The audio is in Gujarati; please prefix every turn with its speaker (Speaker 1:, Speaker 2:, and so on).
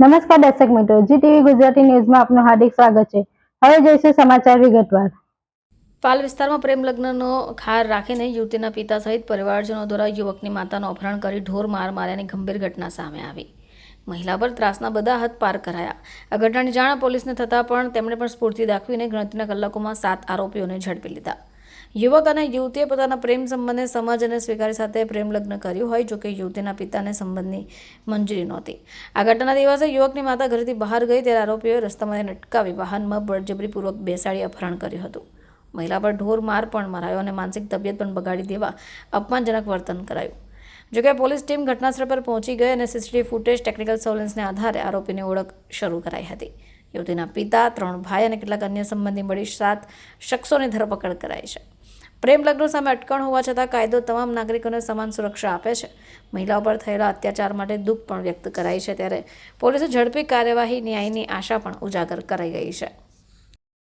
Speaker 1: નમસ્કાર દર્શક મિત્રો જી ટીવી ગુજરાતી ન્યૂઝમાં આપનું હાર્દિક સ્વાગત છે. હવે જોઈશું સમાચાર વિગતવાર.
Speaker 2: પાલ વિસ્તારમાં પ્રેમ લગ્નનો ખાર રાખીને યુવતીના પિતા સહિત પરિવારજનો દ્વારા યુવકની માતાનું અપહરણ કરી ઢોર માર માર્યાની ગંભીર ઘટના સામે આવી. મહિલા પર ત્રાસના બધા હાથ પાર કરાયા. આ ઘટનાની જાણ પોલીસને થતાં પણ તેમણે પણ સ્ફૂર્તિ દાખવીને ગણતરીના કલાકોમાં સાત આરોપીઓને ઝડપી લીધા. યુવક અને યુવતીએ પોતાના પ્રેમ સંબંધને સમાજ અને સ્વીકારી સાથે પ્રેમ લગ્ન કર્યું હોય જોકે યુવતીના પિતાને સંબંધની મંજૂરી નહોતી. આ ઘટના દિવસે યુવકની માતા ઘરેથી બહાર ગઈ ત્યારે આરોપીઓએ રસ્તામાં અટકાવી વાહનમાં બળજબરીપૂર્વક બેસાડી અપહરણ કર્યું હતું. મહિલા પર ઢોર માર પણ મરાયો અને માનસિક તબિયત પણ બગાડી દેવા અપમાનજનક વર્તન કરાયું. જોકે પોલીસ ટીમ ઘટનાસ્થળ પર પહોંચી ગઈ અને સીસીટીવી ફૂટેજ ટેકનિકલ સર્વેલન્સને આધારે આરોપીની ઓળખ શરૂ કરાઈ હતી. યુવતીના પિતા, ત્રણ ભાઈ અને કેટલાક અન્ય સંબંધી મળી સાત શખ્સોની ધરપકડ કરાઈ છે. પ્રેમ લગ્ન સામે અટકણ હોવા છતાં કાયદો તમામ નાગરિકોને સમાન સુરક્ષા આપે છે. મહિલાઓ પર થયેલા અત્યાચાર માટે દુઃખ પણ વ્યક્ત કરાઈ છે, ત્યારે પોલીસે ઝડપી કાર્યવાહી ન્યાયની આશા પણ ઉજાગર કરાઈ ગઈ છે.